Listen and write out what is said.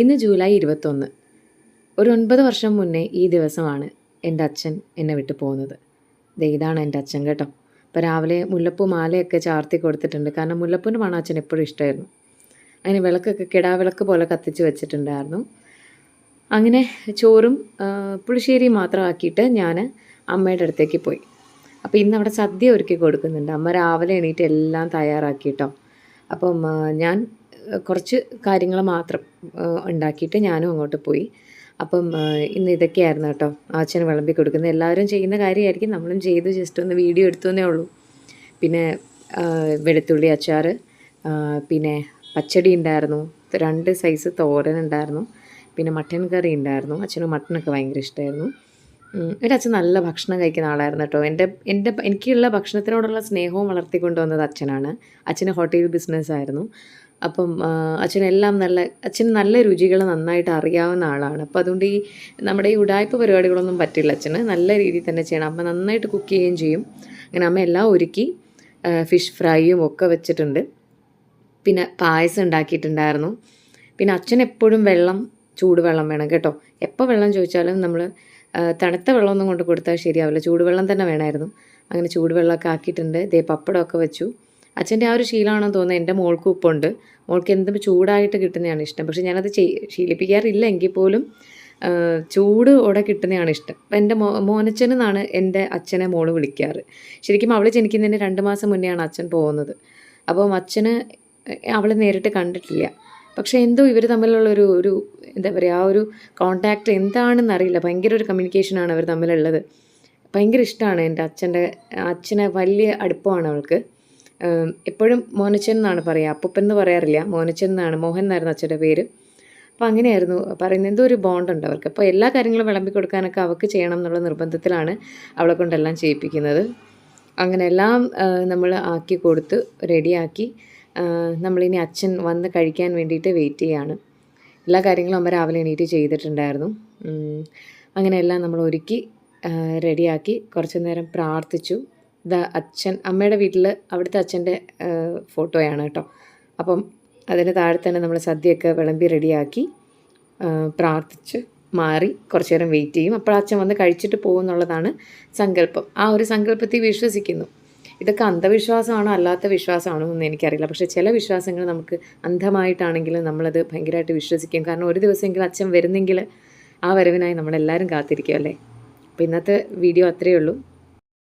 ഇന്ന് ജൂലൈ ഇരുപത്തൊന്ന്. ഒരു ഒൻപത് വർഷം മുന്നേ ഈ ദിവസമാണ് എന്റെ അച്ഛൻ എന്നെ വിട്ടു പോകുന്നത്. ദേ ഇതാണ് എന്റെ അച്ഛൻ കേട്ടോ. ഇപ്പോൾ രാവിലെ മുല്ലപ്പൂ മാലയൊക്കെ ചാർത്തി കൊടുത്തിട്ടുണ്ട്. കാരണം മുല്ലപ്പൂന്റെ മണം അച്ഛൻ എപ്പോഴും ഇഷ്ടമായിരുന്നു. അങ്ങനെ വിളക്കൊക്കെ കിടാവിളക്ക് പോലെ കത്തിച്ച് വെച്ചിട്ടുണ്ടായിരുന്നു. അങ്ങനെ ചോറും പുളിശ്ശേരി പുളിശ്ശേരിയും മാത്രം ആക്കിയിട്ട് ഞാൻ അമ്മയുടെ അടുത്തേക്ക് പോയി. അപ്പോൾ ഇന്ന് അവിടെ സദ്യ ഒരുക്കി കൊടുക്കുന്നുണ്ട്. അമ്മ രാവിലെ എണീറ്റ് എല്ലാം തയ്യാറാക്കിയിട്ടോ അപ്പം ഞാൻ കുറച്ച് കാര്യങ്ങൾ മാത്രം ഉണ്ടാക്കിയിട്ട് ഞാനും അങ്ങോട്ട് പോയി. അപ്പം ഇന്ന് ഇതൊക്കെയായിരുന്നു കേട്ടോ. അച്ഛന് വിളമ്പി കൊടുക്കുന്നത്. എല്ലാവരും ചെയ്യുന്ന കാര്യമായിരിക്കും. നമ്മളും ചെയ്ത്. ജസ്റ്റ് ഒന്ന് വീഡിയോ എടുത്തു എന്നേ ഉള്ളൂ. പിന്നെ വെളുത്തുള്ളി അച്ചാർ പിന്നെ പച്ചടി ഉണ്ടായിരുന്നു. രണ്ട് സൈസ് തോരൻ ഉണ്ടായിരുന്നു. പിന്നെ മട്ടൻ കറി ഉണ്ടായിരുന്നു. അച്ഛന് മട്ടനൊക്കെ ഭയങ്കര ഇഷ്ടമായിരുന്നു എന്റെ അച്ഛൻ നല്ല ഭക്ഷണം കഴിക്കുന്ന ആളായിരുന്നു കേട്ടോ. എന്റെ എന്റെ എനിക്കുള്ള ഭക്ഷണത്തിനോടുള്ള സ്നേഹവും വളർത്തിക്കൊണ്ടുവന്നത് അച്ഛനാണ്. അച്ഛന് ഹോട്ടൽ ബിസിനസ് ആയിരുന്നു അപ്പം അച്ഛനെല്ലാം നല്ല അച്ഛൻ നല്ല രുചികൾ നന്നായിട്ട് അറിയാവുന്ന ആളാണ്. അപ്പോൾ അതുകൊണ്ട് ഈ നമ്മുടെ ഈ ഉടായ്പ പരിപാടികളൊന്നും പറ്റില്ല അച്ഛന്. നല്ല രീതിയിൽ തന്നെ ചെയ്യണം. അമ്മ നന്നായിട്ട് കുക്ക് ചെയ്യുകയും ചെയ്യും. അങ്ങനെ അമ്മ എല്ലാം ഒരുക്കി ഫിഷ് ഫ്രൈയും ഒക്കെ വെച്ചിട്ടുണ്ട്. പിന്നെ പായസം ഉണ്ടാക്കിയിട്ടുണ്ടായിരുന്നു. പിന്നെ അച്ഛൻ എപ്പോഴും വെള്ളം ചൂടുവെള്ളം വേണം കേട്ടോ. എപ്പോൾ വെള്ളം ചോദിച്ചാലും നമ്മൾ തണുത്ത വെള്ളമൊന്നും കൊണ്ട് കൊടുത്താൽ ശരിയാവില്ല. ചൂടുവെള്ളം തന്നെ വേണമായിരുന്നു. അങ്ങനെ ചൂടുവെള്ളമൊക്കെ ആക്കിയിട്ടുണ്ട്. ദേ പപ്പടമൊക്കെ വെച്ചു. അച്ഛന്റെ ആ ഒരു ശീലമാണെന്ന് തോന്നുന്നത് എന്റെ മോൾക്കും ഉപ്പുണ്ട് മോൾക്ക് എന്തും ചൂടായിട്ട് കിട്ടുന്നതാണ് ഇഷ്ടം. പക്ഷേ ഞാനത് ശീലിപ്പിക്കാറില്ല എങ്കിൽ പോലും ചൂട് ഓടെ കിട്ടുന്നതാണ് ഇഷ്ടം. അപ്പം എന്റെ മോ മോനച്ചനെന്നാണ് എന്റെ അച്ഛനെ മോൾ വിളിക്കാറ്. ശരിക്കും അവൾ ജനിക്കുന്നതിന് രണ്ട് മാസം മുന്നെയാണ് അച്ഛൻ പോകുന്നത്. അപ്പം അച്ഛന് അവൾ നേരിട്ട് കണ്ടിട്ടില്ല. പക്ഷേ എന്തോ ഇവർ തമ്മിലുള്ളൊരു ഒരു എന്താ പറയുക ആ ഒരു കോണ്ടാക്റ്റ് എന്താണെന്ന് അറിയില്ല. ഭയങ്കര ഒരു കമ്മ്യൂണിക്കേഷനാണ് അവർ തമ്മിലുള്ളത്. ഭയങ്കര ഇഷ്ടമാണ് എന്റെ അച്ഛന്റെ അച്ഛനെ വലിയ അടുപ്പമാണ് അവൾക്ക്. എപ്പോഴും മോനച്ചൻ എന്നാണ് പറയുക. അപ്പൂപ്പൻ എന്ന് പറയാറില്ല. മോനച്ചൻ എന്നാണ്. മോഹൻ എന്നായിരുന്നു അച്ഛന്റെ പേര്. അപ്പോൾ അങ്ങനെയായിരുന്നു പറയുന്നത്. എന്തോ ഒരു ബോണ്ടുണ്ട് അവർക്ക്. അപ്പോൾ എല്ലാ കാര്യങ്ങളും വിളമ്പി കൊടുക്കാനൊക്കെ അവൾക്ക് ചെയ്യണം എന്നുള്ള നിർബന്ധത്തിലാണ് അവളെ കൊണ്ടെല്ലാം ചെയ്യിപ്പിക്കുന്നത്. അങ്ങനെ എല്ലാം നമ്മൾ ആക്കി കൊടുത്ത് റെഡിയാക്കി നമ്മളിനി അച്ഛൻ വന്ന് കഴിക്കാൻ വേണ്ടിയിട്ട് വെയിറ്റ് ചെയ്യാണ്. എല്ലാ കാര്യങ്ങളും അമ്മ രാവിലെ എണീറ്റ് ചെയ്തിട്ടുണ്ടായിരുന്നു. അങ്ങനെയെല്ലാം നമ്മൾ ഒരുക്കി റെഡിയാക്കി കുറച്ചു നേരം പ്രാർത്ഥിച്ചു. ഇതാ അച്ഛൻ അമ്മയുടെ വീട്ടിൽ അവിടുത്തെ അച്ഛന്റെ ഫോട്ടോയാണ് കേട്ടോ. അപ്പം അതിന് താഴെ തന്നെ നമ്മൾ സദ്യയൊക്കെ വിളമ്പി റെഡിയാക്കി പ്രാർത്ഥിച്ച് മാറി കുറച്ച് നേരം വെയിറ്റ് ചെയ്യും. അപ്പോൾ അച്ഛൻ വന്ന് കഴിച്ചിട്ട് പോകും എന്നുള്ളതാണ് സങ്കല്പം. ആ ഒരു സങ്കല്പത്തിൽ വിശ്വസിക്കുന്നു. ഇതൊക്കെ അന്ധവിശ്വാസമാണോ അല്ലാത്ത വിശ്വാസമാണോ എന്ന് എനിക്കറിയില്ല. പക്ഷേ ചില വിശ്വാസങ്ങൾ നമുക്ക് അന്ധമായിട്ടാണെങ്കിലും നമ്മളത് ഭയങ്കരമായിട്ട് വിശ്വസിക്കും. കാരണം ഒരു ദിവസമെങ്കിലും അച്ഛൻ വരുന്നെങ്കിൽ ആ വരവിനായി നമ്മളെല്ലാവരും കാത്തിരിക്കും അല്ലേ? അപ്പോൾ ഇന്നത്തെ വീഡിയോ അത്രയേ ഉള്ളൂ.